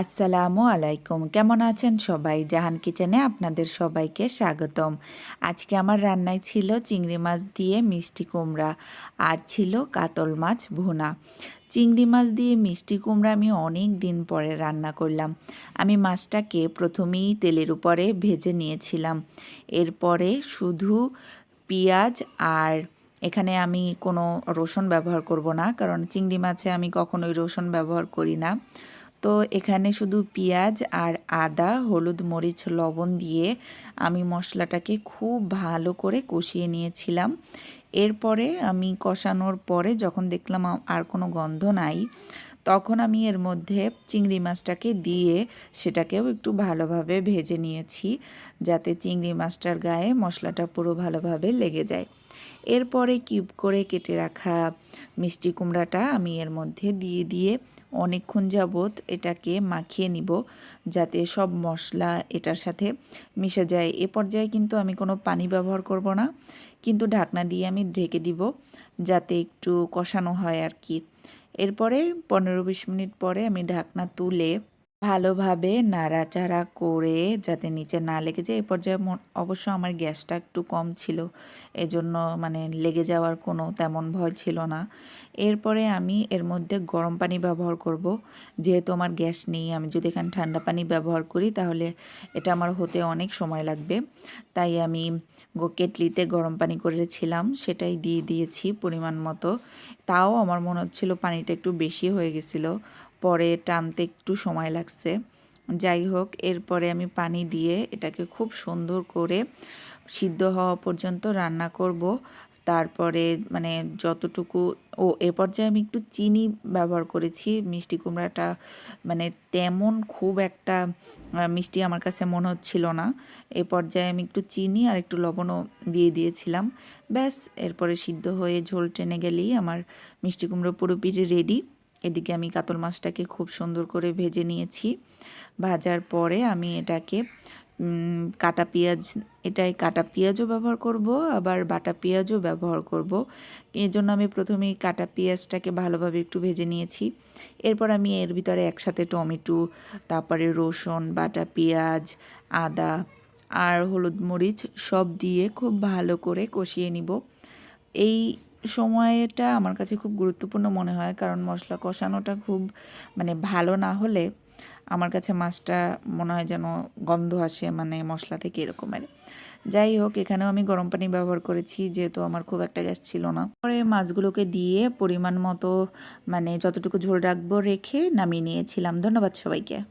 আসসালামু আলাইকুম। কেমন আছেন সবাই? জাহান কিচেনে আপনাদের সবাইকে স্বাগতম। আজকে আমার রান্নায় ছিল চিংড়ি মাছ দিয়ে মিষ্টি কুমড়া আর ছিল কাতল মাছ ভুনা। চিংড়ি মাছ দিয়ে মিষ্টি কুমড়া আমি অনেক দিন পরে রান্না করলাম। আমি মাছটাকে প্রথমেই তেলের উপরে ভেজে নিয়েছিলাম। এরপরে শুধু পেঁয়াজ আর এখানে আমি কোনো রসুন ব্যবহার করব না, কারণ চিংড়ি মাছে আমি কখনোই রসুন ব্যবহার করি না। তো এখানে শুধু পেঁয়াজ আর আদা, হলুদ, মরিচ, লবণ দিয়ে আমি মশলাটাকে খুব ভালো করে কষিয়ে নিয়েছিলাম। এরপরে আমি কষানোর পরে যখন দেখলাম আর কোনো গন্ধ নাই, তখন আমি এর মধ্যে চিংড়ি মাছটাকে দিয়ে সেটাকেও একটু ভালোভাবে ভেজে নিয়েছি, যাতে চিংড়ি মাছটার গায়ে মশলাটা পুরো ভালোভাবে লেগে যায়। এরপরে কিউব করে কেটে রাখা মিষ্টি কুমড়াটা আমি এর মধ্যে দিয়ে দিয়ে অনেকক্ষণ যাবৎ এটাকে মাখিয়ে নিব যাতে সব মশলা এটার সাথে মিশে যায়। এ পর্যায়ে কিন্তু আমি কোনো পানি ব্যবহার করব না, কিন্তু ঢাকনা দিয়ে আমি ঢেকে দিব যাতে একটু কষানো হয় আর কি। এরপরে পনেরো বিশ মিনিট পরে আমি ঢাকনা তুলে ভালোভাবে নাড়াচাড়া করে যাতে নিচে না লেগে যায়, এ পর্যায়ে অবশ্য আমার গ্যাসটা একটু কম ছিল। এজন্য মানে লেগে যাওয়ার কোনো তেমন ভয় ছিল না। এরপরে আমি এর মধ্যে গরম পানি ব্যবহার করব। যেহেতু আমার গ্যাস নেই, আমি যদি এখানে ঠান্ডা পানি ব্যবহার করি, তাহলে এটা আমার হতে অনেক সময় লাগবে। তাই আমি কেটলিতে গরম পানি করেছিলাম, সেটাই দিয়ে দিয়েছি পরিমাণ মতো। তাও আমার মনে হচ্ছিল পানিটা একটু বেশি হয়ে গেছিল। পরে টানতে একটু সময় লাগছে। যাই হোক, এরপরে আমি পানি দিয়ে এটাকে খুব সুন্দর করে সিদ্ধ হওয়া পর্যন্ত রান্না করব। তারপরে মানে যতটুকু, ও এ পর্যায়ে আমি একটু চিনি ব্যবহার করেছি। মিষ্টি কুমড়াটা মানে তেমন খুব একটা মিষ্টি আমার কাছে মনে হচ্ছিল না। এ পর্যায়ে আমি একটু চিনি আর একটু লবণও দিয়ে দিয়েছিলাম। ব্যাস, এরপরে সিদ্ধ হয়ে ঝোল টেনে গেলেই আমার মিষ্টি কুমড়ো পুরোপুরি রেডি এদিকে আমি কাতল মাছটাকে খুব সুন্দর করে ভেজে নিয়েছি। ভাজার পরে আমি এটাকে কাটা পেঁয়াজ, এটাই কাটা পেঁয়াজও ব্যবহার করব, আবার বাটা পেঁয়াজও ব্যবহার করব। এই জন্য আমি প্রথমেই কাটা পেঁয়াজটাকে ভালোভাবে একটু ভেজে নিয়েছি। এরপর আমি এর ভিতরে একসাথে টমেটো, তারপরে রসুন, বাটা পেঁয়াজ, আদা আর হলুদ মরিচ সব দিয়ে খুব ভালো করে কষিয়ে নিব। এই সময়টা আমার কাছে খুব গুরুত্বপূর্ণ মনে হয়। কারণ মশলা কষানোটা খুব মানে ভালো না হলে আমার কাছে মাছটা মনে হয় যেন গন্ধ আসে মানে মশলা থেকে এরকমের। যাই হোক, এখানেও আমি গরম পানি ব্যবহার করেছি, যেহেতু আমার খুব একটা গ্যাস ছিল না। পরে মাছগুলোকে দিয়ে পরিমাণ মতো মানে যতটুকু ঝোল রাখব রেখে নামিয়ে নিয়েছিলাম। ধন্যবাদ সবাইকে।